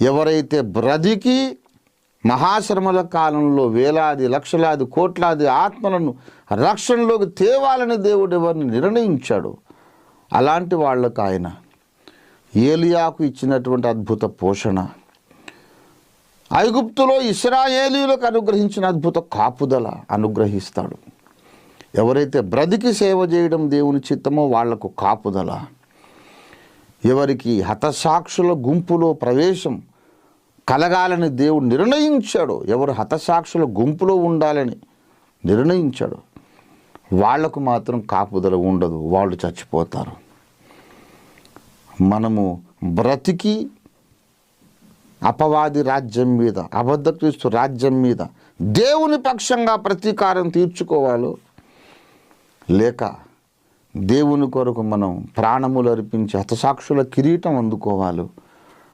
ఎవరైతే బ్రతికి మహాశ్రమల కాలంలో వేలాది లక్షలాది కోట్లాది ఆత్మలను రక్షణలోకి తేవాలని దేవుడు ఎవరిని నిర్ణయించాడు అలాంటి వాళ్ళకు ఆయన ఏలియాకు ఇచ్చినటువంటి అద్భుత పోషణ. ఐగుప్తులో ఇస్రాయేలీలకు అనుగ్రహించిన అద్భుత కాపుదల అనుగ్రహిస్తాడు. ఎవరైతే బ్రతికి సేవ చేయడం దేవుని చిత్తమో వాళ్ళకు కాపుదల. ఎవరికి హతసాక్షుల గుంపులో ప్రవేశం కలగాలని దేవుడు నిర్ణయించాడు. ఎవరు హతసాక్షుల గుంపులో ఉండాలని నిర్ణయించాడు. వాళ్ళకు మాత్రం కాపుదల ఉండదు. వాళ్ళు చచ్చిపోతారు. మనము బ్రతికి అపవాది రాజ్యం మీద అబద్ధక్రీస్తు రాజ్యం మీద దేవుని పక్షంగా ప్రతీకారం తీర్చుకోవాలో. లేక దేవుని కొరకు మనం ప్రాణములు అర్పించి హతసాక్షుల కిరీటం అందుకోవాలో.